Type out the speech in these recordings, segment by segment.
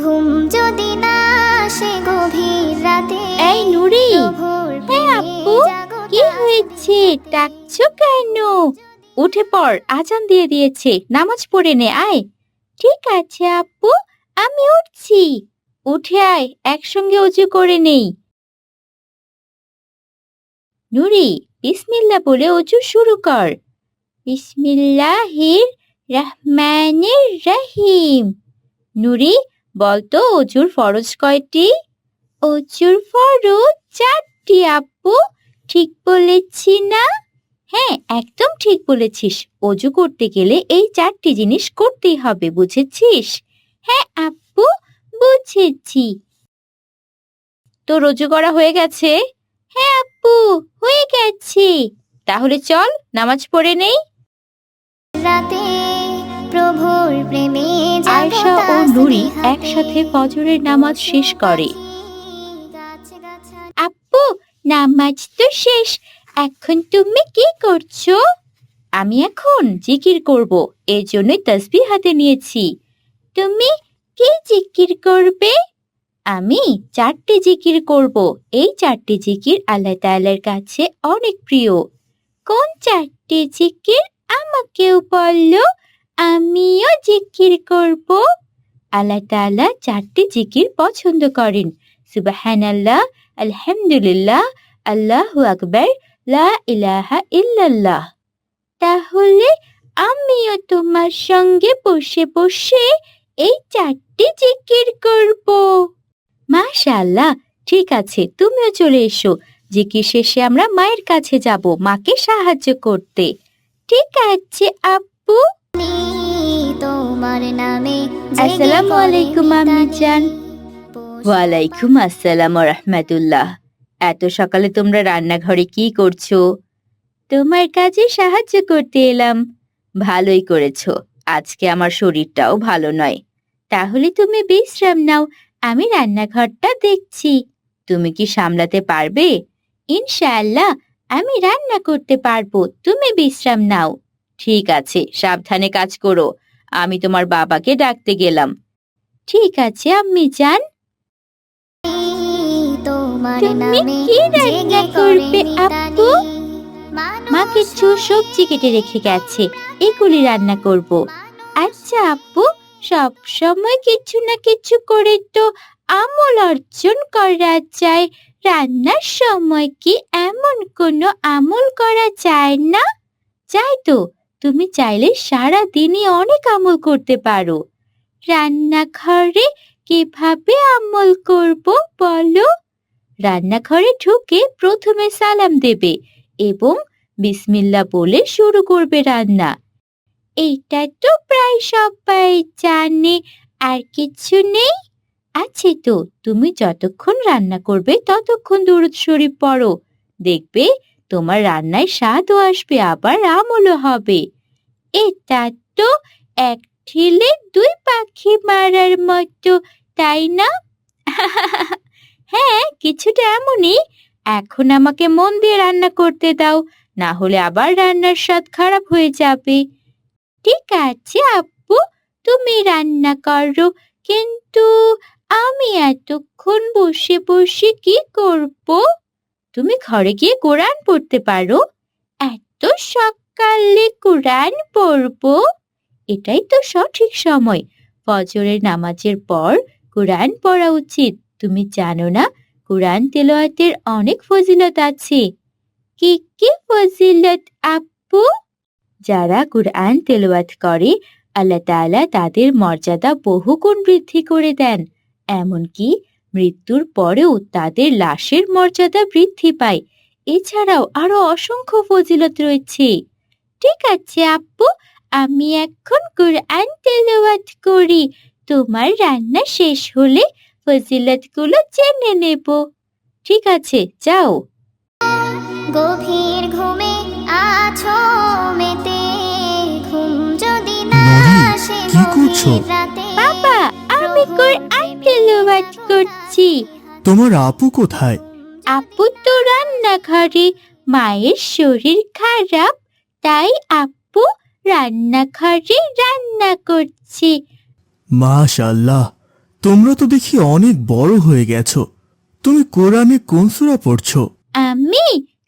ঘুম যদি না আসে গভীর রাতে এই নুরি হ্যাঁ আপু কি হয়েছে? ডাকছো কেন? উঠে পড় আজান দিয়ে দিয়েছে নামাজ পড়ে নে আয়। ঠিক আছে আপু আমি উঠছি। উঠে আয় একসঙ্গে উজু করে নেই। নুরি বিসমিল্লা বলে উজু শুরু কর। বিসমিল্লাহির রহমানির রহিম। নুরি বলতো, অজুর ফরজ কয়টি? অজুর ফরজ চারটি, আপু। ঠিক বলেছি না? হ্যাঁ একদম ঠিক বলেছিস। অজু করতে গেলে এই চারটি জিনিস করতেই হবে, বুঝেছিস? হ্যাঁ আপু, বুঝেছি। তোর অজু করা হয়ে গেছে? হ্যাঁ আপু, হয়ে গেছে। তাহলে চল, নামাজ পড়ে নেই? রাতে প্রভুর প্রেমে আয়শা ও নুরি একসাথে ফজরের নামাজ শেষ করে। আপু নামাজ তো শেষ। এখন তুমি কি করছ? আমি এখন জিকির করব এর জন্যই তসবিহ হাতে নিয়েছি। তুমি কি জিকির করবে? আমি চারটি জিকির করব এই চারটি জিকির আল্লাহ তাআলার কাছে অনেক প্রিয়। কোন চারটি জিকির আমাকেও বলল আমিও জিকির করব। আল্লাহ তাআলা চারটি জিকির পছন্দ করেন। সুবহানাল্লাহ, আলহামদুলিল্লাহ, আল্লাহ আকবার, লা ইলাহা ইল্লাল্লাহ। তাহলে আমিও তোমার সঙ্গে বসে বসে এই চারটি জিকির করব। মাশাআল্লাহ, ঠিক আছে, তুমিও চলে এসো। জিকির শেষে আমরা মায়ের কাছে যাব, মাকে সাহায্য করতে। ঠিক আছে, আপু। তোমার নামে আসসালামু আলাইকুম আম্মি জান। ওয়ালাইকুম আসসালাম রহমাতুল্লাহ। এত সকালে তোমরা রান্নাঘরে কি করছ? তোমার কাজে সাহায্য করতে এলাম। ভালোই করেছ। আজকে আমার শরীরটাও ভালো নয়। তাহলে তুমি বিশ্রাম নাও আমি রান্নাঘরটা দেখছি। তুমি কি সামলাতে পারবে? ইনশাআল্লাহ আমি রান্না করতে পারব। তুমি বিশ্রাম নাও। ঠিক আছে সাবধানে কাজ করো। আমি তোমার বাবাকে ডাকতে গেলাম। ঠিক আছে আম্মি যান। তুমি কি রান্না করবে, আপু? মা কিছু সবজি কেটে রেখে গেছে এগুলি রান্না করব। আচ্ছা আপু সব সময় কিছু না কিছু করে তো আমল অর্জন করা যায়। রান্নার সময় কি এমন কোনো আমল করা যায় না? যাই তো তুমি চাইলে সারা দিনই অনেক আমল করতে পারো। রান্নাঘরে কীভাবে আমল করব বলো? রান্নাঘরে ঢুকে প্রথমে সালাম দেবে এবং বিসমিল্লা বলে শুরু করবে রান্না। এইটা তো প্রায় সবাই জানে, আর কিছু নেই? আছে তো, তুমি যতক্ষণ রান্না করবে ততক্ষণ দুরুদ শরীফ পড়ো। দেখবে তোমার রান্নায় স্বাদও আসবে, আবার আমলও হবে। এটা তো এক ঠেলে দুই পাখি মারার মতো, তাই না? হ্যাঁ কিছুটা এমনই। এখন আমাকে মন দিয়ে রান্না করতে দাও, না হলে আবার রান্নার স্বাদ খারাপ হয়ে যাবে। ঠিক আছে আপু, তুমি রান্না করো, কিন্তু আমি এতক্ষণ বসে বসে কি করব? তুমি ঘরে গিয়ে কোরআন পড়তে পারো। এত সকালে কোরআন পড়ব। এটাই তো সঠিক সময়। ফজরের নামাজের পর কোরআন পড়া উচিত। তুমি জানো না, কোরআন তেলাওয়াতের অনেক ফজিলত আছে। কি কি ফজিলত আপু যারা কোরআন তেলাওয়াত করে, আল্লাহ তাআলা তাদের মর্যাদা বহুগুণ বৃদ্ধি করে দেন। এমনকি মৃত্যুর পরেও তাদের লাশের মর্যাদা বৃদ্ধি পায়। এছাড়াও আরও অসংখ্য ফজিলত রয়েছে। ঠিক আছে আপু আমি এখন কোরআন তেলাওয়াত করি। তোমার রান্না শেষ হলে ফজিলতগুলো জেনে নেব। ঠিক আছে যাও। গভীর ঘুমে আছো মেতে ঘুম যদি না আসে কি করছ? রাতে। বাবা আমি কোরআন তেলাওয়াত করছি। তোমার আপু কোথায়? আপু তো রান্নাঘরে। মায়ের শরীর খারাপ তাই আপু রান্নাঘরে রান্না করছে। মাশাল্লাহ তোমরা তো দেখি অনেক বড় হয়ে গেছো। তুমি কোরআনে কোন সূরা পড়ছো? আমি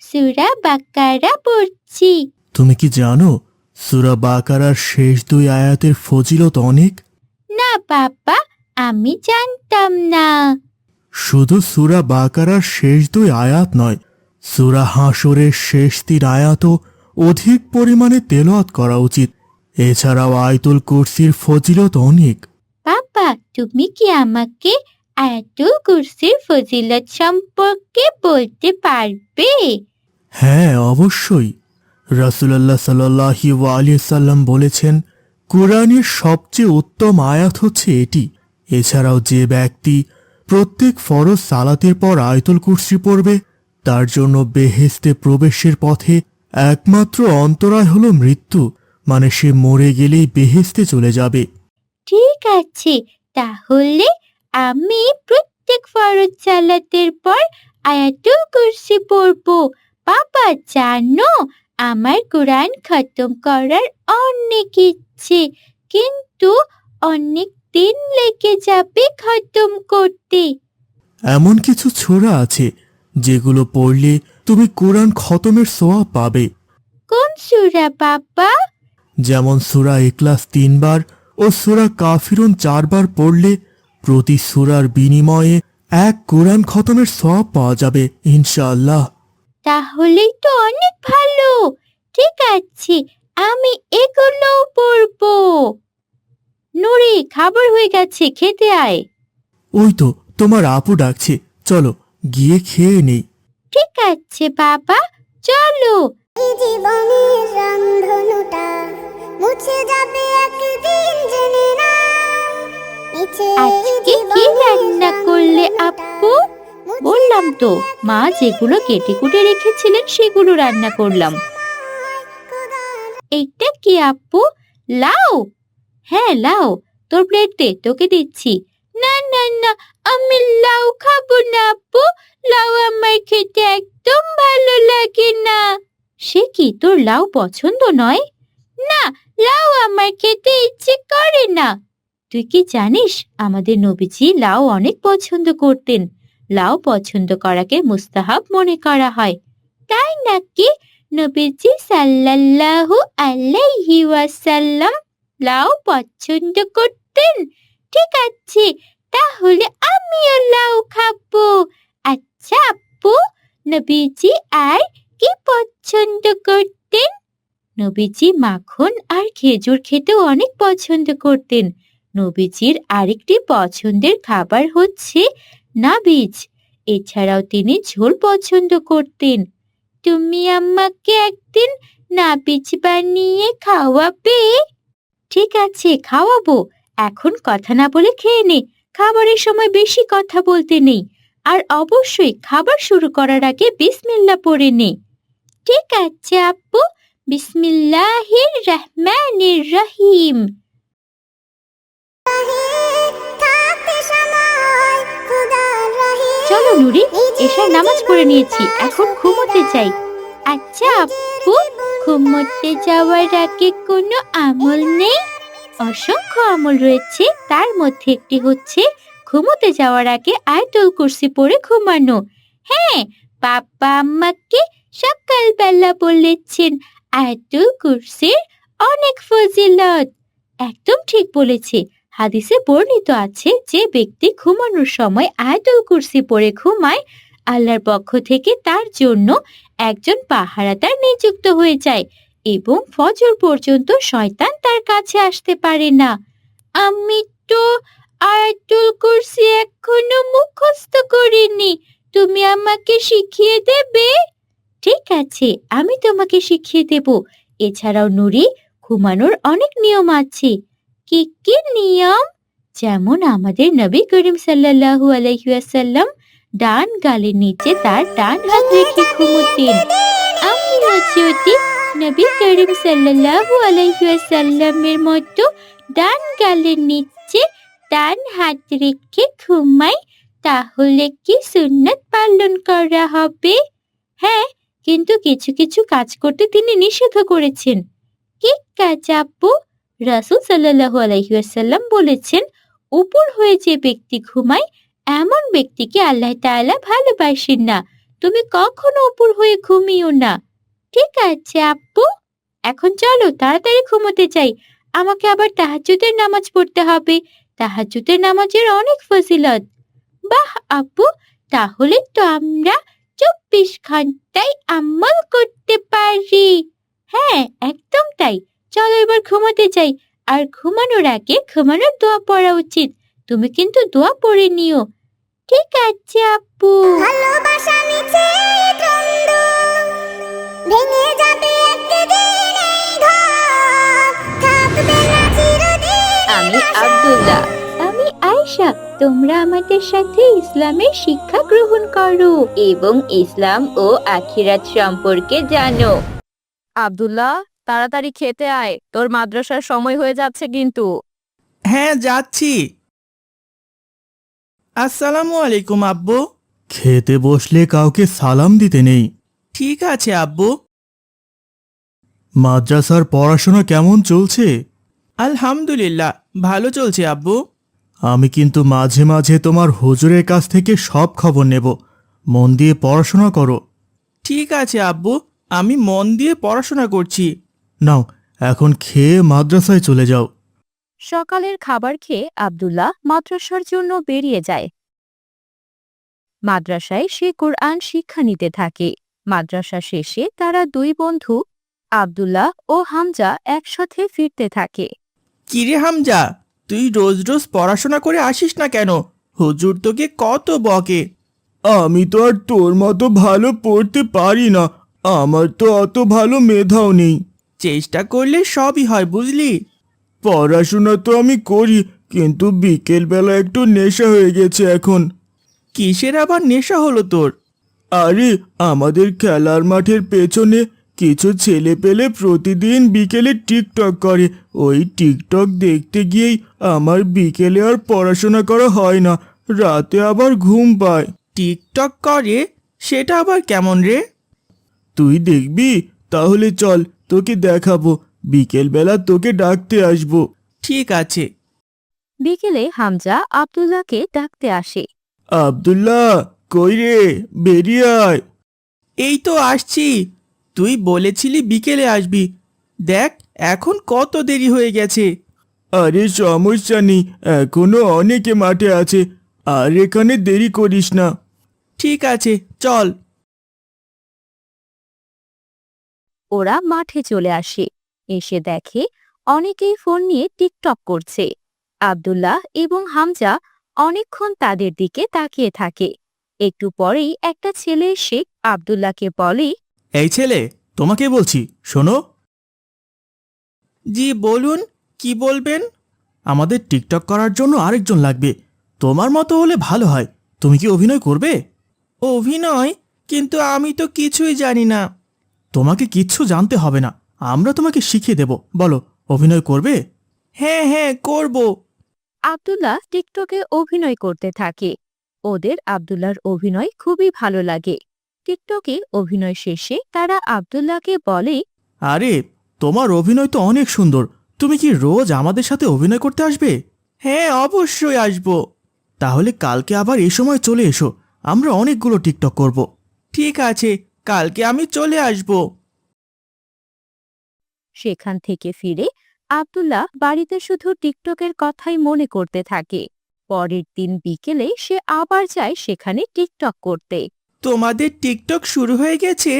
সুরা বাকারা পড়ছি। তুমি কি জানো সূরা বাকারার শেষ দুই আয়াতের ফজিলত অনেক? না বাবা আমি জানতাম না। শুধু সুরা বাকারার শেষ দুই আয়াত নয় সুরা হাসরের শেষ তিন আয়াতও অধিক পরিমাণে তেলত করা উচিত। এছাড়াও আয়তুল কুরসির ফজিলত অনেক। বাবা তুমি কি আমাকে আয়াতুল কুরসির ফজিলত সম্পর্কে বলতে পারবে? হ্যাঁ অবশ্যই। রাসুলাল্লাহ সাল্লাহি আলী সাল্লাম বলেছেন কোরআনের সবচেয়ে উত্তম আয়াত হচ্ছে এটি। এছাড়াও যে ব্যক্তি প্রত্যেক ফরজ সালাতের পর আয়তুল কুর্সি পড়বে, তার জন্য বেহেস্তে প্রবেশের পথে একমাত্র অন্তরায় হলো মৃত্যু মানে সে মরে গেলেই বেহেস্তে চলে যাবে। ঠিক আছে, তাহলে আমি প্রত্যেক ফরজ সালাতের পর আয়াতুল কুরসি পড়ব। বাবা, জানো, আমার কোরআন খতম করার অনেক ইচ্ছে, কিন্তু অনেক দিন লেগে যাবে খতম করতে। এমন কিছু ছোরা আছে যেগুলো পড়লে তুমি কোরআন খতমের সোয়া পাবে। কোন সুরা বাবা? যেমন সুরা এক্লাস তিনবার ও সুরা কাফিরুন চারবার পড়লে প্রতি সুরার বিনিময়ে এক কোরআন খতমের সব পাওয়া যাবে ইনশাআল্লাহ। তাহলেই তো অনেক ভালো। ঠিক আছে আমি এগুলো পড়ব। নুরি খাবার হয়ে গেছে খেতে আয়। ওই তো তোমার আপু ডাকছে। চলো গিয়ে খেয়ে নেই। ঠিক আছে বাবা। চলো। এই জীবনের রংধনুটা মুছে যাবে একদিন জেনে না। মিছে এই আজকে কি জীবনের রান্না করলে আপু? মুছে বললাম তো মা যেগুলো কেটে কুটে রেখেছিলেন সেগুলো রান্না করলাম। এইটা কি আপু? লাউ! হ্যাঁ লাউ তোর প্লেট দে তোকে দিচ্ছি। না না না, আমি লাউ খাব না, আপু। লাউ আমার খেতে একদম ভালো লাগে না। সে কি, তোর লাউ পছন্দ নয়? না, লাউ আমার খেতে ইচ্ছে করে না। তুই কি জানিস, আমাদের নবীজি লাউ অনেক পছন্দ করতেন। লাউ পছন্দ করাকে মুস্তাহাব মনে করা হয়। তাই নাকি? নবীজি সাল্লাল্লাহু আলাইহি ওয়াসাল্লাম লাউ পছন্দ করতেন? ঠিক আছে, তাহলে আমিও লাউ খাব। আচ্ছা আপু, নবীজি আর কি পছন্দ করতেন? নবীজি মাখন আর খেজুর খেতেও অনেক পছন্দ করতেন। নবীজির আরেকটি পছন্দের খাবার হচ্ছে নাবিজ। এছাড়াও তিনি ঝোল পছন্দ করতেন। তুমি আমাকে একদিন নাবিজ বানিয়ে খাওয়াবে? ঠিক আছে, খাওয়াবো। এখন কথা না বলে খেয়ে নে। খাবারের সময় বেশি কথা বলতে নেই। আর অবশ্যই খাবার শুরু করার আগে বিসমিল্লা পড়ে নে। ঠিক আছে আপু বিসমিল্লাহির রহমানির রহিম। চলো নুরি, এসার নামাজ পড়ে নিয়েছি। এখন ঘুমোতে চাই আচ্ছা আপু ঘুমোতে যাওয়ার আগে কোনো আমল নেই? অসংখ্য আমল রয়েছে, তার মধ্যে একটি হচ্ছে ঘুমোতে যাওয়ার আগে আয়তুল কুরসি পরে ঘুমানো। হ্যাঁ বাবা আমাকে সকালবেলা বলেছেন, আয়তুল কুরসির অনেক ফজিলত। একদম ঠিক বলেছে। হাদিসে বর্ণিত আছে যে ব্যক্তি ঘুমানোর সময় আয়াতুল কুরসি পরে ঘুমায় আল্লাহর পক্ষ থেকে তার জন্য একজন পাহারাদার নিযুক্ত হয়ে যায় এবং ফজর পর্যন্ত শয়তান তার কাছে আসতে পারে না। আমি তো আয়াতুল কুরসি এখনও মুখস্থ করিনি। তুমি আমাকে শিখিয়ে দেবে? ঠিক আছে, আমি তোমাকে শিখিয়ে দেব। এছাড়াও নুরি, ঘুমানোর অনেক নিয়ম আছে। কি কি নিয়ম? যেমন আমাদের নবী করিম সাল্লাল্লাহু আলাইহি ওয়াসাল্লাম ডান গালের নিচে তার ডান হাত রেখে ঘুমোতেন। আমিও যদি নবী করিম সাল্লাল্লাহু আলাইহি ওয়াসাল্লামের মতো ডান গালের নিচে ডান হাত রেখে ঘুমাই, তাহলে কি সুন্নাত পালন করা হবে? হ্যাঁ কিন্তু কিছু কিছু কাজ করতে তিনি নিষেধ করেছেন। কি কাজ আপু রাসূল আলাইহি ওয়াসাল্লাম বলেছেন, উপর হয়ে যে ব্যক্তি ঘুমায় এমন ব্যক্তিকে আল্লাহ তাআলা ভালোবাসেন না। তুমি কখনো উপর হয়ে ঘুমিও না। ঠিক আছে আপু এখন চলো, তাড়াতাড়ি ঘুমোতে চাই আমাকে আবার তাহাজ্জুদের নামাজ পড়তে হবে। তাহাজ্জুদের নামাজের অনেক ফজিলত। বাহ আপু তাহলে তো আমরা চব্বিশ ঘন্টায় আমল করতে পারি। হ্যাঁ একদম তাই। চলো এবার ঘুমাতে যাই। আর ঘুমানোর আগে ঘুমানোর দোয়া পড়া উচিত। তুমি কিন্তু দোয়া পড়ে নিও। ঠিক আছে আপু ভালোবাসা মিছে দ্বন্দ্ব ভেঙে যাবে একদিন এই ঘর থাকবে না চিরদিন আমি আব্দুল্লাহ। আমি আয়েশা। তোমরা আমাদের সাথে ইসলামের শিক্ষা গ্রহণ করো এবং ইসলাম ও আখিরাত সম্পর্কে জানো। আব্দুল্লাহ তাড়াতাড়ি খেতে আয়। তোর মাদ্রাসার সময় হয়ে যাচ্ছে কিন্তু। হ্যাঁ যাচ্ছি। আসসালামু আলাইকুম আব্বু। খেতে বসলে কাউকে সালাম দিতে নেই। ঠিক আছে আব্বু। মাদ্রাসার পড়াশোনা কেমন চলছে? আলহামদুলিল্লাহ ভালো চলছে আব্বু। আমি কিন্তু মাঝে মাঝে তোমার হুজুরের কাছ থেকে সব খবর নেব। মন দিয়ে পড়াশোনা করো। ঠিক আছে আব্বু। আমি মন দিয়ে পড়াশোনা করছি। নাও এখন খেয়ে মাদ্রাসায় চলে যাও। সকালের খাবার খেয়ে আব্দুল্লাহ মাদ্রাসার জন্য বেরিয়ে যায়। মাদ্রাসায় সে কোরআন শিক্ষা নিতে থাকে। মাদ্রাসা শেষে তারা দুই বন্ধু আব্দুল্লাহ ও হামজা একসাথে ফিরতে থাকে। কিরে হামজা তুই রোজ রোজ পড়াশোনা করে আসিস না কেন? হুজুর তোকে কত বকে। আমি তো আর তোর মতো ভালো পড়তে পারি না। আমার তো অত ভালো মেধাও নেই। চেষ্টা করলে সবই হয় বুঝলি? পড়াশোনা তো আমি করি কিন্তু বিকেলবেলা একটু নেশা হয়ে গেছে এখন। কিসের আবার নেশা হলো তোর? আরে আমাদের খেলার মাঠের পেছনে কিছু ছেলে পেলে প্রতিদিন বিকেলে টিকটক করে। ওই টিকটক দেখতে গিয়েই আমার বিকেলে আর পড়াশোনা করা হয় না রাতে আবার ঘুম পায়। টিকটক করে? সেটা আবার কেমন রে? তুই দেখবি? তাহলে চল তোকে দেখাবো। বিকেলবেলা তোকে ডাকতে আসব। ঠিক আছে। বিকেলে হামজা আব্দুল্লাহকে ডাকতে আসে। আব্দুল্লাহ কই রে? বেরিয়ে আয়। এই তো আসছি। তুই বলেছিলি বিকেলে আসবি। দেখ এখন কত দেরি হয়ে গেছে। আরে সমস্যা নেই এখনও অনেকে মাঠে আছে। আর এখানে দেরি করিস না। ঠিক আছে চল। ওরা মাঠে চলে আসে। এসে দেখে অনেকেই ফোন নিয়ে টিকটক করছে। আব্দুল্লাহ এবং হামজা অনেকক্ষণ তাদের দিকে তাকিয়ে থাকে। একটু পরেই একটা ছেলে এসে আব্দুল্লাহকে বলে, এই ছেলে, তোমাকে বলছি, শোনো। জি, বলুন, কি বলবেন? আমাদের টিকটক করার জন্য আরেকজন লাগবে। তোমার মতো হলে ভালো হয়। তুমি কি অভিনয় করবে? অভিনয়? কিন্তু আমি তো কিছুই জানি না। তোমাকে কিচ্ছু জানতে হবে না। আমরা তোমাকে শিখিয়ে দেব। বলো অভিনয় করবে? হ্যাঁ হ্যাঁ করব। আব্দুল্লাহ টিকটকে অভিনয় করতে থাকে। ওদের আব্দুল্লাহর অভিনয় খুবই ভালো লাগে। টিকটকে অভিনয় শেষে তারা আব্দুল্লাহকে বলে আরে তোমার অভিনয় তো অনেক সুন্দর। তুমি কি রোজ আমাদের সাথে অভিনয় করতে আসবে? হ্যাঁ অবশ্যই আসব। তাহলে কালকে আবার এই সময় চলে এসো। আমরা অনেকগুলো টিকটক করব। ঠিক আছে কালকে আমি চলে আসব। সেখান থেকে ফিরে আব্দুল্লাহ বাড়িতে শুধু টিকটকের কথাই মনে করতে থাকে। পরের দিন বিকেলে সে আবার যায় সেখানে টিকটক করতে। তোমাদের টিকটক শুরু হয়ে গেছে?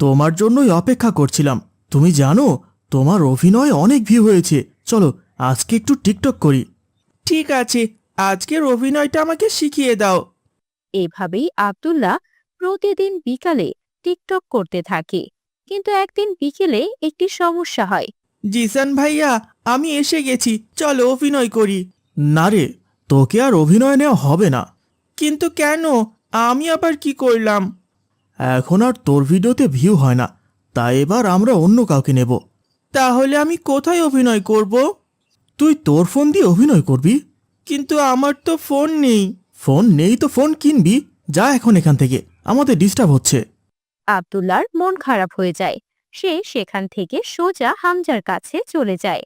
তোমার জন্যই অপেক্ষা করছিলাম। তুমি জানো তোমার অভিনয় অনেক ভিউ হয়েছে। চলো আজকে একটু টিকটক করি। ঠিক আছে আজকের অভিনয়টা আমাকে শিখিয়ে দাও। এভাবেই আব্দুল্লাহ প্রতিদিন বিকালে টিকটক করতে থাকে। কিন্তু একদিন বিকেলে একটি সমস্যা হয়। জিসান ভাইয়া, আমি এসে গেছি। চলো অভিনয় করি। না রে, তোকে আর অভিনয় নেওয়া হবে না। কিন্তু কেন? আমি আবার কি করলাম? এখন আর তোর ভিডিওতে ভিউ হয় না। তাই এবার আমরা অন্য কাউকে নেব। তাহলে আমি কোথায় অভিনয় করব? তুই তোর ফোন দিয়ে অভিনয় করবি? কিন্তু আমার তো ফোন নেই। ফোন নেই তো ফোন কিনবি? যা এখন এখান থেকে। আমাদের ডিস্টার্ব হচ্ছে। আব্দুল্লাহর মন খারাপ হয়ে যায়। সে সেখান থেকে সোজা হামজার কাছে চলে যায়।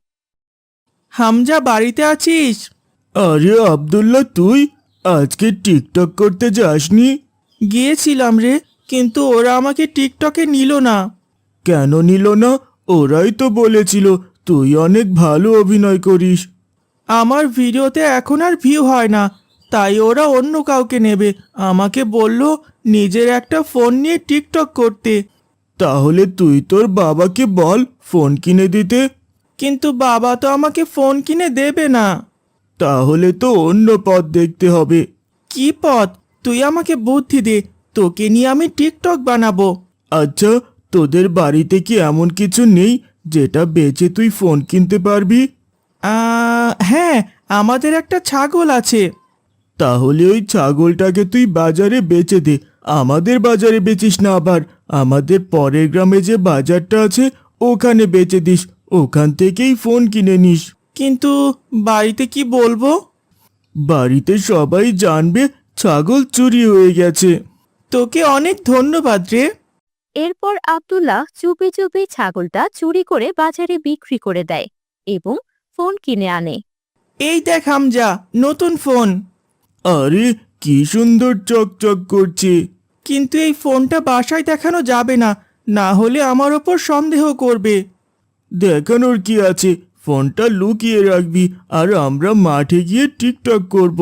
হামজা বাড়িতে আছিস? আরে আব্দুল্লাহ তুই? আজকে টিকটক করতে যাসনি? গিয়েছিলাম রে কিন্তু ওরা আমাকে টিকটকে নিল না। কেন নিল না? ওরাই তো বলেছিল তুই অনেক ভালো অভিনয় করিস। আমার ভিডিওতে এখন আর ভিউ হয় না। তাই ওরা অন্য কাউকে নেবে। আমাকে বলল নিজের একটা ফোন নিয়ে টিকটক করতে। তাহলে তুই তোর বাবাকে বল ফোন কিনে দিতে। কিন্তু বাবা তো আমাকে ফোন কিনে দেবে না। তাহলে তো অন্য পথ দেখতে হবে। কি পথ? তুই আমাকে বুদ্ধি দে। তোকে নিয়ে আমি টিকটক বানাবো। আচ্ছা তোদের বাড়িতে কি এমন কিছু নেই যেটা বেচে তুই ফোন কিনতে পারবি? আহ, হ্যাঁ আমাদের একটা ছাগল আছে। তাহলে ওই ছাগলটাকে তুই বাজারে বেচে দে। আমাদের বাজারে বেচিস না আবার। আমাদের পরের গ্রামে যে বাজারটা আছে ওখানে বেচে দিস। ওখান থেকেই ফোন কিনে নিস। কিন্তু বাড়িতে কি বলব? বাড়িতে সবাই জানবে ছাগল চুরি হয়ে গেছে। তোকে অনেক ধন্যবাদ রে। এরপর আবদুল্লাহ চুপি চুপি ছাগলটা চুরি করে বাজারে বিক্রি করে দেয় এবং ফোন কিনে আনে। এই দেখ হামজা নতুন ফোন। আরে কি সুন্দর চকচক করছে। কিন্তু এই ফোনটা বাসায় দেখানো যাবে না না হলে আমার ওপর সন্দেহ করবে। দেখানোর কি আছে? ফোনটা লুকিয়ে রাখবি আর আমরা মাঠে গিয়ে টিকটক করব।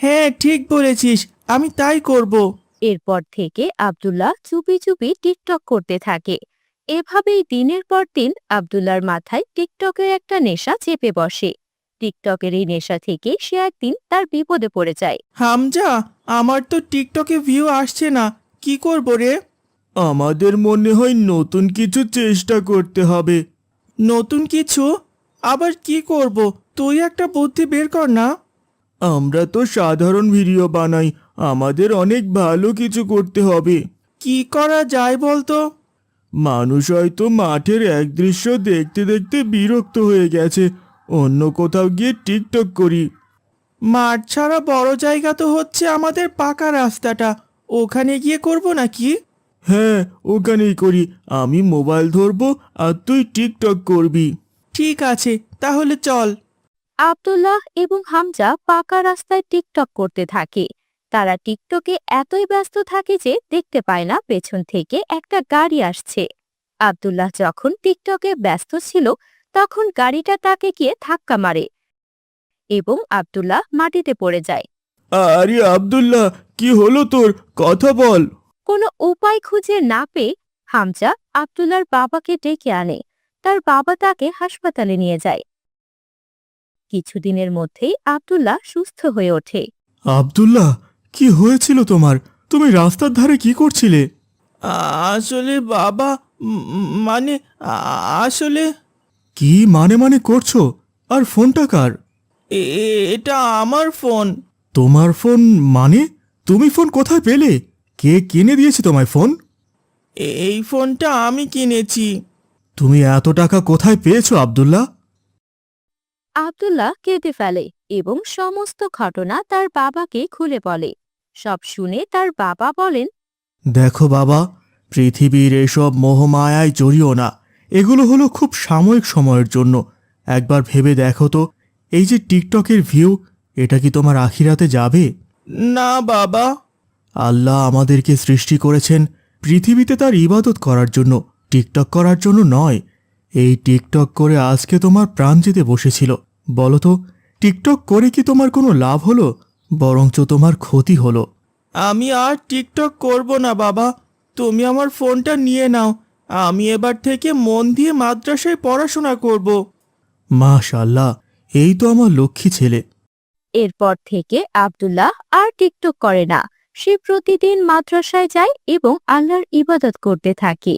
হ্যাঁ ঠিক বলেছিস আমি তাই করব। এরপর থেকে আব্দুল্লাহ চুপি চুপি টিকটক করতে থাকে। এভাবেই দিনের পর দিন আব্দুল্লাহর মাথায় টিকটকের একটা নেশা চেপে বসে। টিকটকের এই নেশা থেকে সে একদিন তার বিপদে পড়ে যায়। হামজা আমার তো টিকটকে ভিউ আসছে না। কি করব রে? আমাদের মনে হয় নতুন কিছু চেষ্টা করতে হবে। নতুন কিছু? আবার কি করব? তুই একটা বুদ্ধি বের কর না। আমরা তো সাধারণ ভিডিও বানাই। আমাদের অনেক ভালো কিছু করতে হবে। কি করা যায় বলতো? মানুষ হয়তো মাঠের এক দৃশ্য দেখতে দেখতে বিরক্ত হয়ে গেছে। অন্য কোথাও গিয়ে টিকটক করি। মাঠ ছাড়া বড় জায়গা তো হচ্ছে আমাদের পাকা রাস্তাটা। ওখানে গিয়ে করব নাকি? হ্যাঁ ওখানেই করি। আমি মোবাইল ধরবো আর তুই টিকটক করবি। ঠিক আছে, তাহলে চল। আবদুল্লাহ এবং হামজা পাকা রাস্তায় টিকটক করতে থাকে। তারা টিকটকে এতই ব্যস্ত থাকে যে দেখতে পায় না পেছন থেকে একটা গাড়ি আসছে। আব্দুল্লাহ যখন টিকটকে ব্যস্ত ছিল তখন গাড়িটা তাকে গিয়ে ধাক্কা মারে এবং আব্দুল্লাহ মাটিতে পড়ে যায়। আরে আব্দুল্লাহ কি হলো তোর? কথা বল। কোনো উপায় খুঁজে না পেয়ে হামজা আব্দুল্লাহর বাবাকে ডেকে আনে। তার বাবা তাকে হাসপাতালে নিয়ে যায়। কিছুদিনের মধ্যেই আবদুল্লাহ সুস্থ হয়ে ওঠে। আব্দুল্লাহ কি হয়েছিল তোমার? তুমি রাস্তার ধারে কি করছিলে? আসলে বাবা মানে আসলে কি মানে মানে করছ? আর ফোনটা কার? এটা আমার ফোন। তোমার ফোন মানে? তুমি ফোন কোথায় পেলে? কে কিনে দিয়েছে তোমায় ফোন? এই ফোনটা আমি কিনেছি। তুমি এত টাকা কোথায় পেয়েছ আব্দুল্লাহ? আব্দুল্লাহ কেঁদে ফেলে এবং সমস্ত ঘটনা তার বাবাকে খুলে বলে। সব শুনে তার বাবা বলেন দেখো বাবা পৃথিবীর এসব মোহমায়ায় জড়িও না। এগুলো হলো খুব সাময়িক সময়ের জন্য। একবার ভেবে দেখো তো এই যে টিকটকের ভিউ এটা কি তোমার আখিরাতে যাবে? না বাবা। আল্লাহ আমাদেরকে সৃষ্টি করেছেন পৃথিবীতে তার ইবাদত করার জন্য টিকটক করার জন্য নয়। এই টিকটক করে আজকে তোমার প্রাণ যেতে বসেছিল। বলো তো টিকটক করে কি তোমার কোনো লাভ হলো বরঞ্চ তোমার ক্ষতি হলো? আমি আর টিকটক করব না বাবা। তুমি আমার ফোনটা নিয়ে নাও। আমি এবার থেকে মন দিয়ে মাদ্রাসায় পড়াশোনা করব। মাশাল্লাহ এই তো আমার লক্ষ্মী ছেলে। এরপর থেকে আবদুল্লাহ আর টিকটক করে না। সে প্রতিদিন মাদ্রাসায় যায় এবং আল্লাহর ইবাদত করতে থাকে।